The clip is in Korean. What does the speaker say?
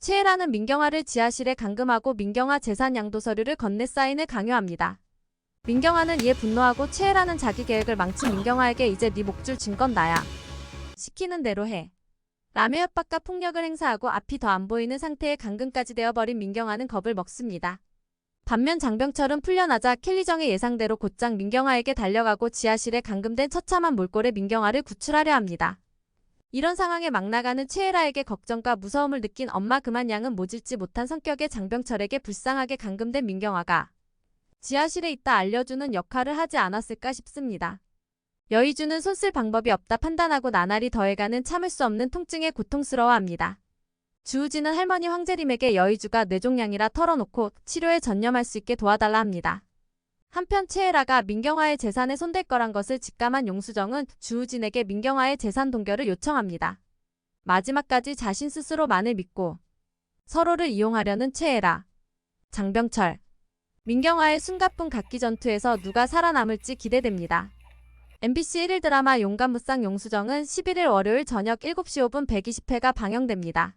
최애라는 민경아를 지하실에 감금하고 민경아 재산 양도 서류를 건네 사인을 강요합니다. 민경아는 이에 분노하고 최애라는 자기 계획을 망친 민경아에게 이제 네 목줄 진건 나야. 시키는 대로 해. 라며 협박과 폭력을 행사하고 앞이 더 안 보이는 상태에 감금까지 되어버린 민경아는 겁을 먹습니다. 반면 장병철은 풀려나자 켈리정의 예상대로 곧장 민경아에게 달려가고 지하실에 감금된 처참한 몰골에 민경아를 구출하려 합니다. 이런 상황에 막 나가는 최애라에게 걱정과 무서움을 느낀 엄마 그만 양은 모질지 못한 성격의 장병철에게 불쌍하게 감금된 민경아가 지하실에 있다 알려주는 역할을 하지 않았을까 싶습니다. 여의주는 손쓸 방법이 없다 판단하고 나날이 더해가는 참을 수 없는 통증에 고통스러워합니다. 주우지는 할머니 황재림에게 여의주가 뇌종양이라 털어놓고 치료에 전념할 수 있게 도와달라 합니다. 한편 최애라가 민경아의 재산에 손댈 거란 것을 직감한 용수정은 주우진에게 민경아의 재산 동결을 요청합니다. 마지막까지 자신 스스로만을 믿고 서로를 이용하려는 최애라. 장병철. 민경아의 숨가쁜 각기 전투에서 누가 살아남을지 기대됩니다. MBC 1일 드라마 용감무쌍 용수정은 11일 월요일 저녁 7시 5분 120회가 방영됩니다.